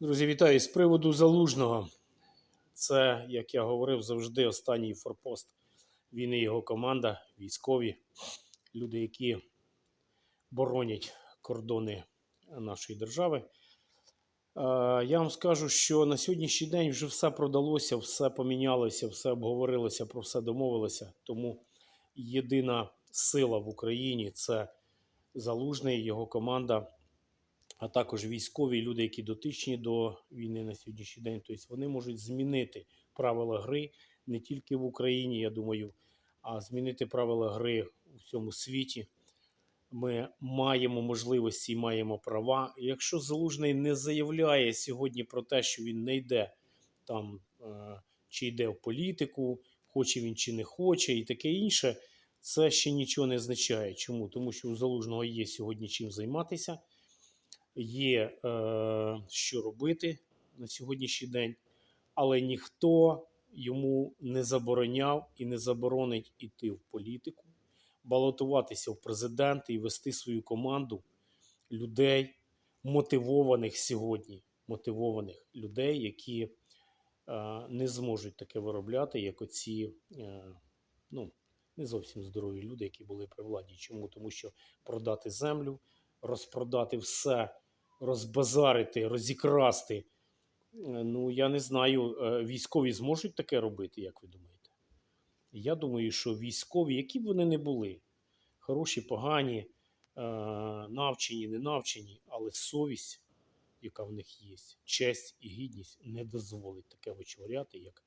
Друзі, вітаю з приводу залужного. Це, як я говорив, завжди останній форпост. Він і його команда, військові, люди, які боронять кордони нашої держави. Я вам скажу, що на сьогоднішній день вже все продалося, все помінялося, все обговорилося, про все домовилося. Тому єдина сила в Україні це залужний, його команда а також військові люди, які дотичні до війни на сьогоднішній день. Тобто вони можуть змінити правила гри не тільки в Україні, я думаю, а змінити правила гри у всьому світі. Ми маємо можливості і маємо права. Якщо залужний не заявляє сьогодні про те, що він не йде там, е, чи йде в політику, хоче він чи не хоче, і таке інше, це ще нічого не означає. Чому? Тому що у залужного є сьогодні чим займатися є е, що робити на сьогоднішній день, але ніхто йому не забороняв і не заборонить іти в політику, балотуватися в президенти і вести свою команду людей, мотивованих сьогодні, мотивованих людей, які е, не зможуть таке виробляти, як оці. Е, ну, не зовсім здорові люди, які були при владі. Чому? Тому що продати землю, розпродати все, розбазарити, розікрасти. Е, Ну, я не знаю, е, військові зможуть таке робити, як ви думаєте? Я думаю, що військові, які б вони не були, хороші, погані, е, навчені, не навчені, але совість, яка в них є, честь і гідність не дозволить таке вичворяти, як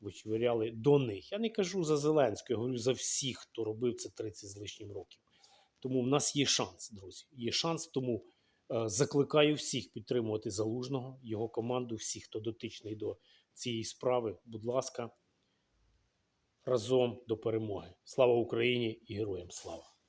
вичворяли до них. Я не кажу за Зеленського, я говорю за всіх, хто робив це 30 з лишнім років. Тому в нас є шанс, друзі. Є шанс, тому закликаю всіх підтримувати залужного, його команду, всіх, хто дотичний до цієї справи. Будь ласка, разом до перемоги. Слава Україні і героям слава!